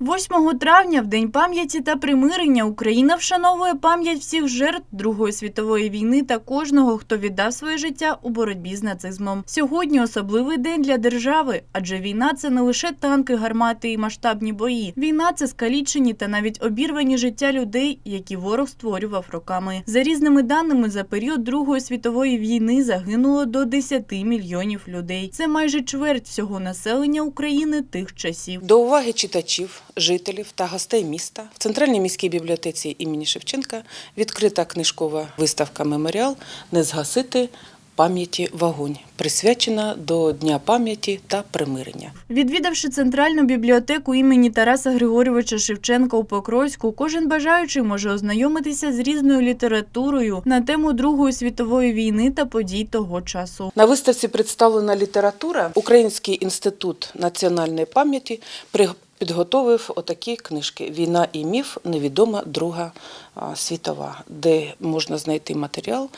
8 травня, в День пам'яті та примирення, Україна вшановує пам'ять всіх жертв Другої світової війни та кожного, хто віддав своє життя у боротьбі з нацизмом. Сьогодні особливий день для держави, адже війна це не лише танки, гармати і масштабні бої. Війна це скалічені та навіть обірвані життя людей, які ворог створював роками. За різними даними, за період Другої світової війни загинуло до 10 мільйонів людей. Це майже чверть всього населення України тих часів. До уваги читачів, жителів та гостей міста в Центральній міській бібліотеці імені Шевченка відкрита книжкова виставка Меморіал Не згасити пам'яті вогонь, присвячена до Дня пам'яті та примирення. Відвідавши центральну бібліотеку імені Тараса Григорьовича Шевченка у Покровську, кожен бажаючий може ознайомитися з різною літературою на тему Другої світової війни та подій того часу. На виставці представлена література. Український інститут національної пам'яті при- підготовив отакі книжки Війна і міф. Невідома Друга світова, де можна знайти матеріал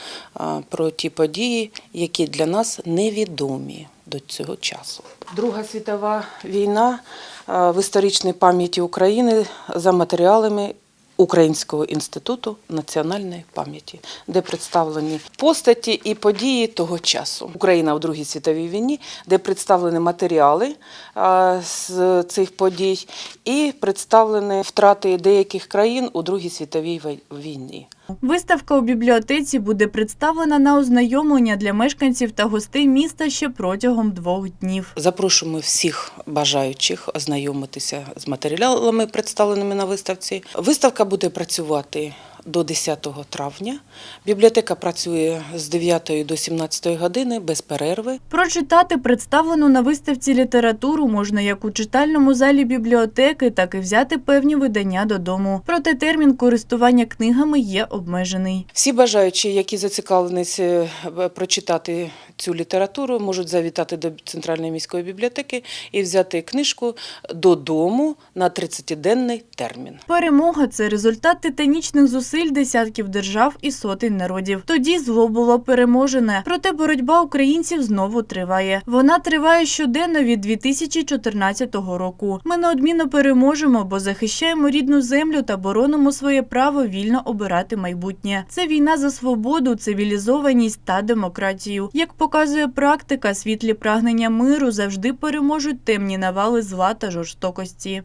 про ті події, які для нас невідомі до цього часу. Друга світова війна в історичній пам'яті України за матеріалами Українського інституту національної пам'яті, де представлені постаті і події того часу. Україна у Другій світовій війні, де представлені матеріали а, з цих подій, і представлені втрати деяких країн у Другій світовій війні. Виставка у бібліотеці буде представлена на ознайомлення для мешканців та гостей міста ще протягом двох днів. Запрошуємо всіх бажаючих ознайомитися з матеріалами, представленими на виставці. Виставка буде працювати до 10 травня. Бібліотека працює з 9 до 17 години без перерви. Прочитати представлену на виставці літературу можна як у читальному залі бібліотеки, так і взяти певні видання додому. Проте термін користування книгами є обмежений. Всі бажаючі, які зацікавленіся прочитати цю літературу, можуть завітати до Центральної міської бібліотеки і взяти книжку додому на 30-денний термін. Перемога це результат титанічних зусиль десятків держав і сотень народів. Тоді зло було переможене. Проте боротьба українців знову триває. Вона триває щоденно від 2014 року. Ми неодмінно переможемо, бо захищаємо рідну землю та боронимо своє право вільно обирати майбутнє. Це війна за свободу, цивілізованість та демократію. Як показує практика, світлі прагнення миру завжди переможуть темні навали зла та жорстокості.